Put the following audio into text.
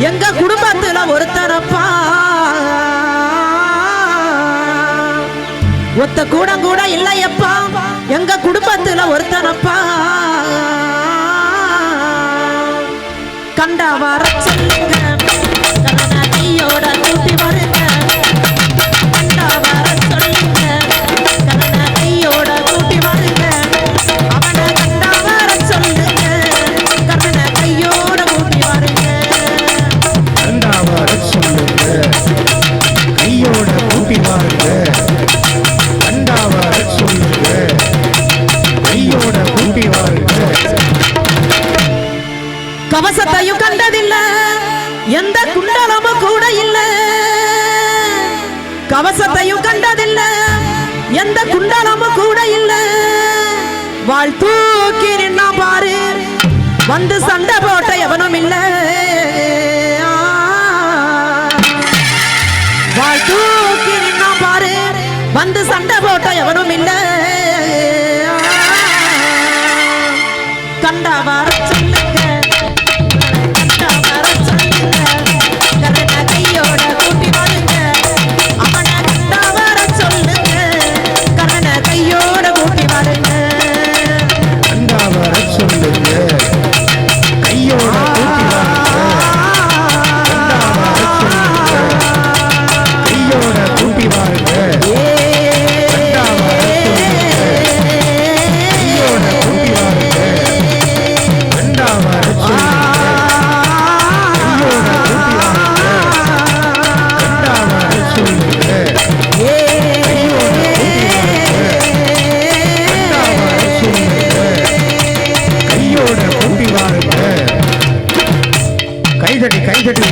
எங்க குடும்பத்துல ஒருத்தரப்பா ஒத்த கூட கூட இல்லையப்பா. எங்க குடும்பத்துல ஒருத்தனப்பா கண்டா கவசத்தையும் கண்டதில்லை. எந்த குண்டலமும் கூட இல்ல. கவசத்தையும் கண்டதில்ல. எந்த குண்டலமும் கூட இல்ல. வாழ் தூக்கி நின்னா பாரு. வந்து சண்டை போட்ட எவனும் இல்ல. வாழ் தூக்கி நின்னா பாரு. வந்து சண்டை போட்ட எவனும் இல்ல. கண்டாவா?